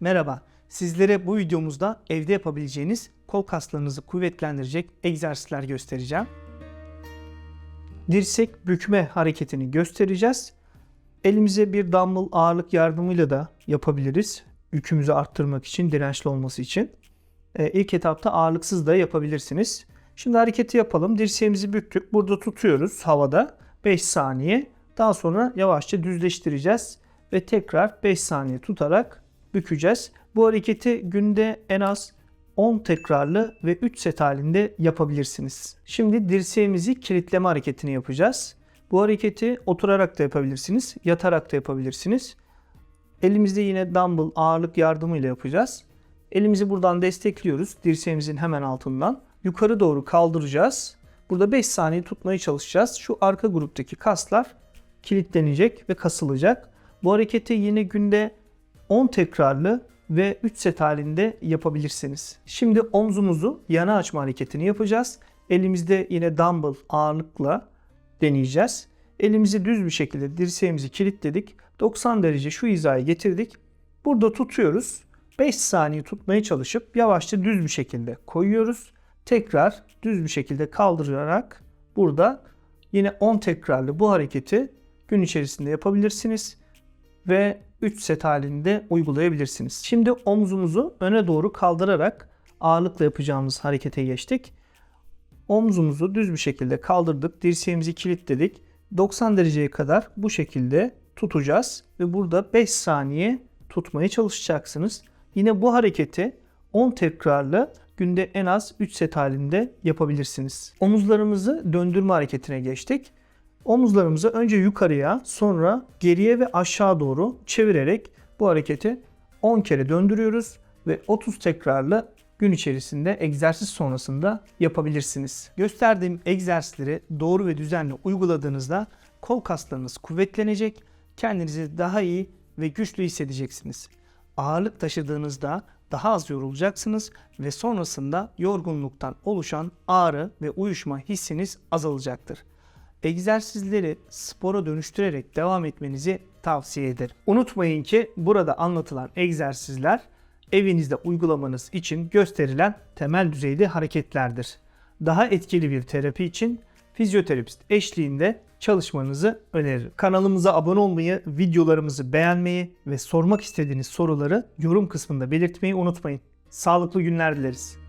Merhaba. Sizlere bu videomuzda evde yapabileceğiniz kol kaslarınızı kuvvetlendirecek egzersizler göstereceğim. Dirsek bükme hareketini göstereceğiz. Elimize bir dumbbell ağırlık yardımıyla da yapabiliriz. Yükümüzü arttırmak için, dirençli olması için. Ee, ilk etapta ağırlıksız da yapabilirsiniz. Şimdi hareketi yapalım. Dirseğimizi büktük. Burada tutuyoruz havada 5 saniye. Daha sonra yavaşça düzleştireceğiz ve tekrar 5 saniye tutarak bükeceğiz. Bu hareketi günde en az 10 tekrarlı ve 3 set halinde yapabilirsiniz. Şimdi dirseğimizi kilitleme hareketini yapacağız. Bu hareketi oturarak da yapabilirsiniz, yatarak da yapabilirsiniz. Elimizde yine dumbbell ağırlık yardımıyla yapacağız. Elimizi buradan destekliyoruz dirseğimizin hemen altından. Yukarı doğru kaldıracağız. Burada 5 saniye tutmaya çalışacağız. Şu arka gruptaki kaslar kilitlenecek ve kasılacak. Bu hareketi yine günde 10 tekrarlı ve 3 set halinde yapabilirsiniz. Şimdi omzumuzu yana açma hareketini yapacağız. Elimizde yine dumbbell ağırlıkla deneyeceğiz. Elimizi düz bir şekilde dirseğimizi kilitledik. 90 derece şu hizaya getirdik. Burada tutuyoruz. 5 saniye tutmaya çalışıp yavaşça düz bir şekilde koyuyoruz. Tekrar düz bir şekilde kaldırarak burada yine 10 tekrarlı bu hareketi gün içerisinde yapabilirsiniz ve 3 set halinde uygulayabilirsiniz. Şimdi omzumuzu öne doğru kaldırarak ağırlıkla yapacağımız harekete geçtik. Omzumuzu düz bir şekilde kaldırdık. Dirseğimizi kilitledik. 90 dereceye kadar bu şekilde tutacağız ve burada 5 saniye tutmaya çalışacaksınız. Yine bu hareketi 10 tekrarlı günde en az 3 set halinde yapabilirsiniz. Omuzlarımızı döndürme hareketine geçtik. Omuzlarımızı önce yukarıya sonra geriye ve aşağı doğru çevirerek bu hareketi 10 kere döndürüyoruz ve 30 tekrarlı gün içerisinde egzersiz sonrasında yapabilirsiniz. Gösterdiğim egzersizleri doğru ve düzenli uyguladığınızda kol kaslarınız kuvvetlenecek, kendinizi daha iyi ve güçlü hissedeceksiniz. Ağırlık taşıdığınızda daha az yorulacaksınız ve sonrasında yorgunluktan oluşan ağrı ve uyuşma hissiniz azalacaktır egzersizleri spora dönüştürerek devam etmenizi tavsiye ederim. Unutmayın ki burada anlatılan egzersizler evinizde uygulamanız için gösterilen temel düzeyde hareketlerdir. Daha etkili bir terapi için fizyoterapist eşliğinde çalışmanızı öneririm. Kanalımıza abone olmayı, videolarımızı beğenmeyi ve sormak istediğiniz soruları yorum kısmında belirtmeyi unutmayın. Sağlıklı günler dileriz.